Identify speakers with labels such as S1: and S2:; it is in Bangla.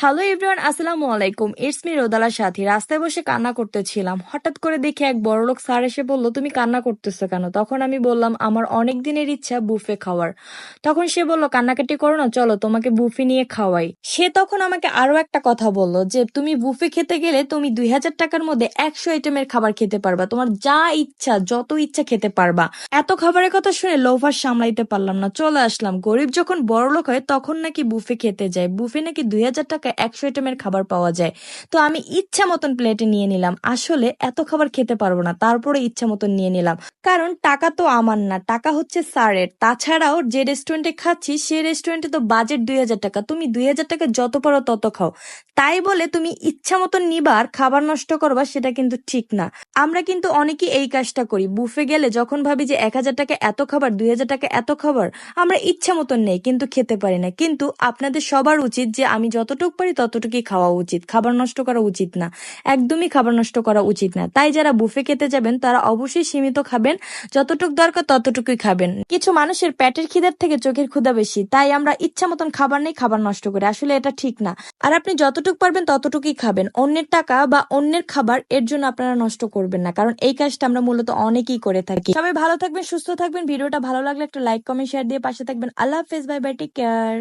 S1: হ্যালো এভরিওয়ান, আসসালামু আলাইকুম। ইটস মি রোদালার সাথী। রাস্তায় বসে কান্না করতেছিলাম। হঠাৎ করে দেখে এক বড়লোক স্যার এসে বলল, তুমি কান্না করতেছো কেন? তখন আমি বললাম, আমার অনেক দিনের ইচ্ছা বুফে খাওয়ার। তখন সে বলল, কান্নাকাটি করো না, চলো তোমাকে বুফে নিয়ে খাওয়াই। সে তখন আমাকে আরও একটা কথা বলল যে, তুমি বুফে খেতে গেলে তুমি দুই হাজার টাকার মধ্যে একশো আইটেমের খাবার খেতে পারবা। তোমার যা ইচ্ছা, যত ইচ্ছা খেতে পারবা। এত খাবারের কথা শুনে লোভার সামলাইতে পারলাম না। চলে আসলাম। গরিব যখন বড়লোক হয়, তখন নাকি বুফে খেতে যায়। বুফে নাকি দুই হাজার টাকা একশো আইটেমের খাবার পাওয়া যায়। তো আমি ইচ্ছা মতন প্লেটে নিয়ে নিলাম। আসলে এত খাবার খেতে পারব না তারপরে ইচ্ছা মতন নিয়ে নিলাম। কারণ টাকা তো আমার না, টাকা হচ্ছে স্যারের। তাছাড়াও যে রেস্টুরেন্টে খাচ্ছি, সে রেস্টুরেন্টে তো বাজেট দুই হাজার টাকা। তুমি দুই হাজার টাকা যত পারো তত খাও। তাই বলে তুমি ইচ্ছা মতন নিবা আর খাবার নষ্ট করবা সেটা কিন্তু ঠিক না। আমরা কিন্তু অনেকেই এই কাজটা করি। বুফে গেলে যখন ভাবি যে এক হাজার টাকা এত খাবার, দুই হাজার টাকা এত খাবার, আমরা ইচ্ছা মতন নেই, কিন্তু খেতে পারি না। কিন্তু আপনাদের সবার উচিত যে আমি যতটুকু পারি ততটুকুই খাওয়া উচিত। খাবার নষ্ট করা উচিত না। একদমই খাবার নষ্ট করা উচিত না। তাই যারা বুফে খেতে যাবেন, তারা অবশ্যই সীমিত খাবেন। যতটুকু দরকার ততটুকুই খাবেন। কিছু মানুষের পেটের খিদার থেকে চোখের ক্ষুধা বেশি। তাই আমরা ইচ্ছা মতন খাবার নেই, খাবার নষ্ট করি। আসলে এটা ঠিক না। আর আপনি যতটুকু পারবেন ততটুকুই খাবেন। অন্যের টাকা বা অন্যের খাবার এর জন্য আপনারা নষ্ট করবেন না। কারণ এই কাজটা আমরা মূলত অনেকেই করে থাকি। সবাই ভালো থাকবেন, সুস্থ থাকবেন। ভিডিওটা ভালো লাগলে একটা লাইক কমেন্ট শেয়ার দিয়ে পাশে থাকবেন। আল্লাহ হাফেজ বাই বাই টেক কেয়ার